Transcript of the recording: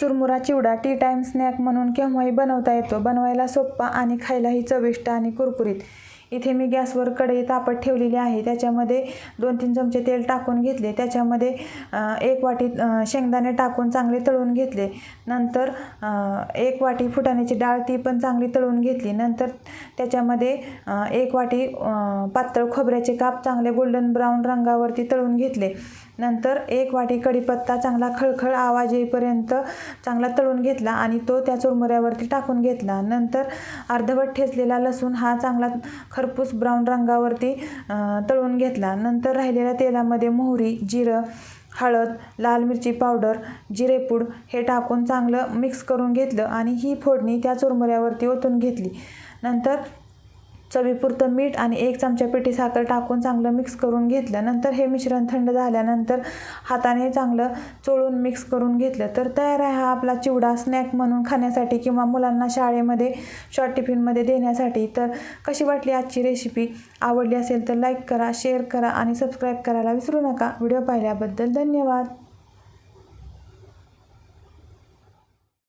चुरमुरा चिवडा tea time snack म्हणून केव्हाही बनवता येतो. बनवायला सोप्पा आणि खायलाही चविष्ट आणि कुरकुरीत. इथे मी गॅसवर कढई तापत ठेवलेली आहे. त्याच्यामध्ये दोन तीन चमचे तेल टाकून घेतले. त्याच्यामध्ये एक वाटी शेंगदाणे टाकून चांगले तळून घेतले. नंतर एक वाटी फुटाण्याची डाळ ती पण चांगली तळून घेतली. नंतर त्याच्यामध्ये एक वाटी पातळ खोबऱ्याचे काप चांगले गोल्डन ब्राऊन रंगावरती तळून घेतले. नंतर एक वाटी कढीपत्ता चांगला खळखळ आवाज येईपर्यंत चांगला तळून घेतला आणि तो त्या चुरमुऱ्यावरती टाकून घेतला. नंतर अर्धवट ठेचलेला लसूण हा चांगला खरपूस ब्राऊन रंगावरती तळून घेतला. नंतर राहिलेल्या तेलामध्ये मोहरी जिरं हळद लाल मिरची पावडर जिरेपूड हे टाकून चांगलं मिक्स करून घेतलं आणि ही फोडणी त्या चुरमुऱ्यावरती ओतून घेतली. नंतर चवीपुरतं मीठ आणि एक चमचा पिठी साखर टाकून चांगलं मिक्स करून घेतलं. नंतर हे मिश्रण थंड झाल्यानंतर हाताने चांगलं चोळून मिक्स करून घेतलं. तर तयार आहे हा आपला चिवडा स्नॅक म्हणून खाण्यासाठी किंवा मुलांना शाळेमध्ये शॉर्ट टिफिनमध्ये देण्यासाठी. तर कशी वाटली आजची रेसिपी आवडली असेल तर लाईक करा शेअर करा आणि सबस्क्राईब करायला विसरू नका. व्हिडिओ पाहिल्याबद्दल धन्यवाद.